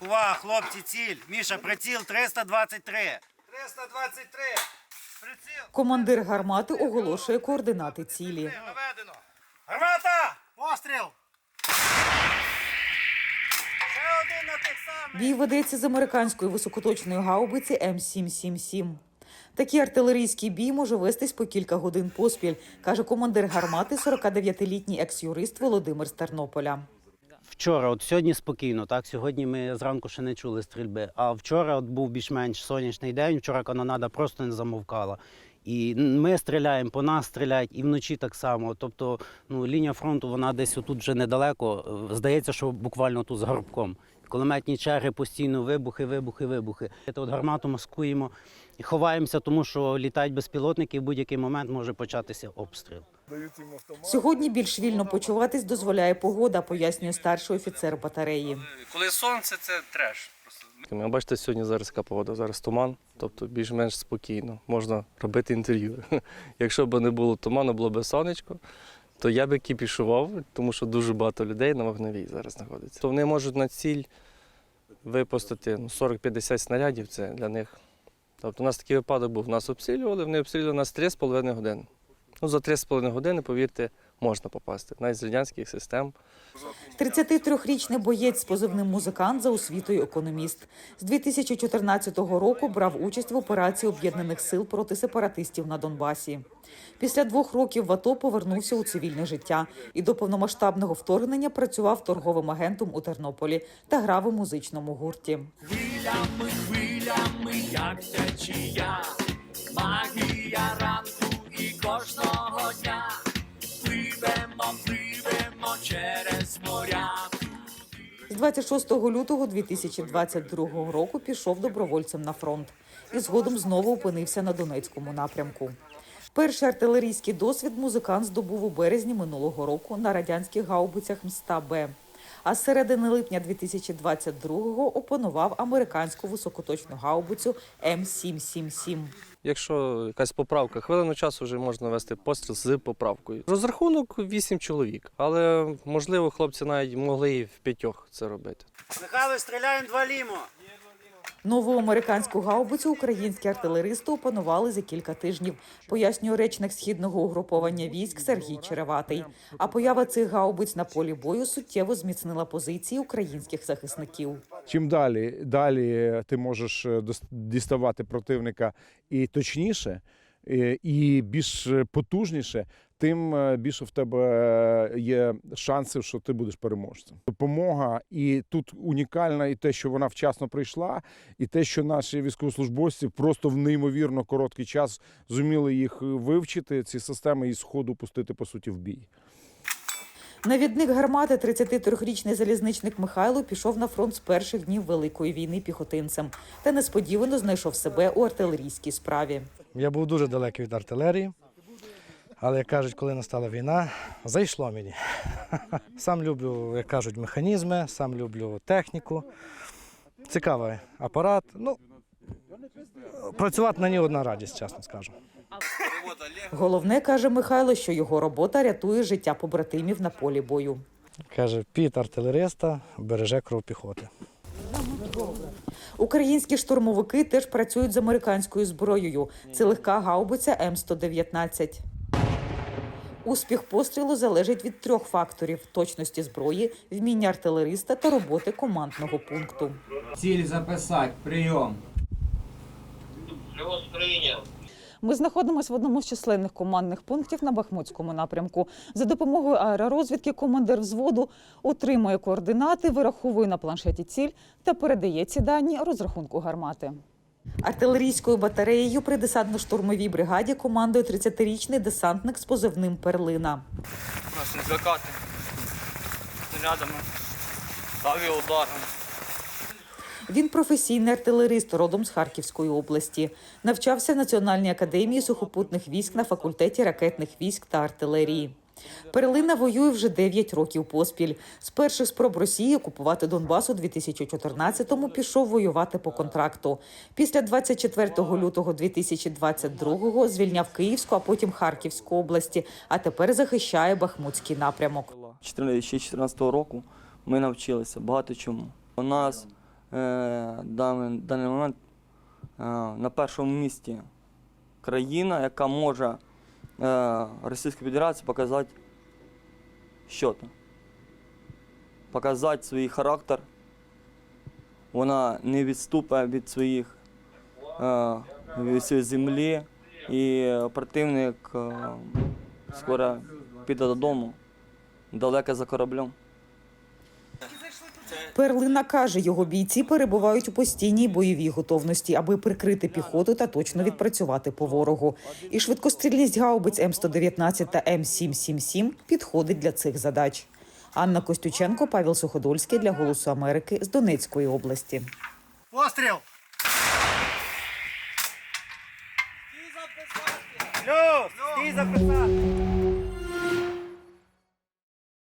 Увага, хлопці, ціль. Міша, приціл 323. 323. Приціл. Командир гармати оголошує координати цілі. Наведено. Гармата! Постріл! Ще один на тих самих. Бій ведеться з американської високоточної гаубиці М777. Такий артилерійський бій може вестись по кілька годин поспіль, каже командир гармати, 49-літній екс-юрист Володимир з Тернополя. Вчора, от сьогодні спокійно, так сьогодні ми зранку ще не чули стрільби. А вчора от був більш-менш сонячний день. Вчора канонада просто не замовкала. І ми стріляємо, по нас стріляють, і вночі так само. Тобто, ну лінія фронту вона десь отут вже недалеко. Е, Здається, що буквально тут з горбком. Кулеметні черги постійно вибухи, вибухи, вибухи. От гармату маскуємо і ховаємося, тому що літають безпілотники, і в будь-який момент може початися обстріл. Сьогодні більш вільно почуватись дозволяє погода, пояснює старший офіцер батареї. Коли сонце, це треш. Просто бачите, сьогодні зараз яка погода, зараз туман, тобто більш-менш спокійно, можна робити інтерв'ю. Якщо б не було туману, було б сонечко, то я би кіпішував, тому що дуже багато людей на вогневій зараз знаходиться. То вони можуть на ціль випустити ну, 40-50 снарядів, це для них. Тобто у нас такий випадок був. Нас обстрілювали, вони обстрілювали нас 3,5 години. Ну, за 3,5 години, повірте, можна попасти, навіть з радянських систем. 33-річний боєць з позивним музикант за освітою економіст. З 2014 року брав участь в операції об'єднаних сил проти сепаратистів на Донбасі. Після двох років в АТО повернувся у цивільне життя і до повномасштабного вторгнення працював торговим агентом у Тернополі та грав у музичному гурті. Хвилями, хвилями, як течія, магія ранку і кожного 26 лютого 2022 року пішов добровольцем на фронт і згодом знову опинився на Донецькому напрямку. Перший артилерійський досвід музикант здобув у березні минулого року на радянських гаубицях Мста-Б. А з середини липня 2022-го опанував американську високоточну гаубицю М777. Якщо якась поправка, хвилину часу вже можна вести постріл з поправкою. Розрахунок 8 чоловік, але можливо хлопці навіть могли і в п'ятьох це робити. Михайло, стріляємо два лімо. Нову американську гаубицю українські артилеристи опанували за кілька тижнів, пояснює речник східного угруповання військ Сергій Череватий. А поява цих гаубиць на полі бою суттєво зміцнила позиції українських захисників. Чим далі, далі ти можеш е, діставати противника і точніше, е, і більш потужніше, тим е, більше в тебе е, є шансів, що ти будеш переможцем. Допомога і тут унікальна, і те, що вона вчасно прийшла, і те, що наші військовослужбовці просто в неймовірно короткий час зуміли їх е, вивчити, ці системи і сходу пустити по суті в бій. Навідник гармати 33-річний залізничник Михайло пішов на фронт з перших днів Великої війни піхотинцем та несподівано знайшов себе у артилерійській справі. Я був дуже далекий від артилерії, але як кажуть, коли настала війна, зайшло мені. Сам люблю, як кажуть, механізми, сам люблю техніку. Цікавий апарат. Ну, працювати на ній одна радість, чесно скажу. Головне каже Михайло, що його робота рятує життя побратимів на полі бою. Каже, піт артилериста береже кров піхоти. Українські штурмовики теж працюють з американською зброєю. Це легка гаубиця М119. Успіх пострілу залежить від трьох факторів: точності зброї, вміння артилериста та роботи командного пункту. Ціль записати, прийом. Ми знаходимося в одному з численних командних пунктів на Бахмутському напрямку. За допомогою аеророзвідки командир взводу отримує координати, вираховує на планшеті ціль та передає ці дані розрахунку гармати. Артилерійською батареєю при десантно-штурмовій бригаді командує 30-річний десантник з позивним Перлина. нас не злякати. Снарядами, авіаударами. Він професійний артилерист, родом з Харківської області. Навчався в Національній академії сухопутних військ на факультеті ракетних військ та артилерії. Перлина воює вже 9 років поспіль. З перших спроб Росії окупувати Донбас у 2014-му пішов воювати по контракту. Після 24 лютого 2022-го звільняв Київську, а потім Харківську області, а тепер захищає Бахмутський напрямок. 2014 року ми навчилися багато чому. У нас е, даний, даний момент е, на першому місці країна, яка може е, Федерации показать показати що то. Показати свій характер. Вона не відступає від своїх е, від своєї землі, і противник е, скоро піде додому, далеко за кораблем. Перлина каже, його бійці перебувають у постійній бойовій готовності, аби прикрити піхоту та точно відпрацювати по ворогу. І швидкострільність гаубиць М119 та М777 підходить для цих задач. Анна Костюченко, Павел Суходольський для Голосу Америки з Донецької області. Постріл! Плюс! Стій записати!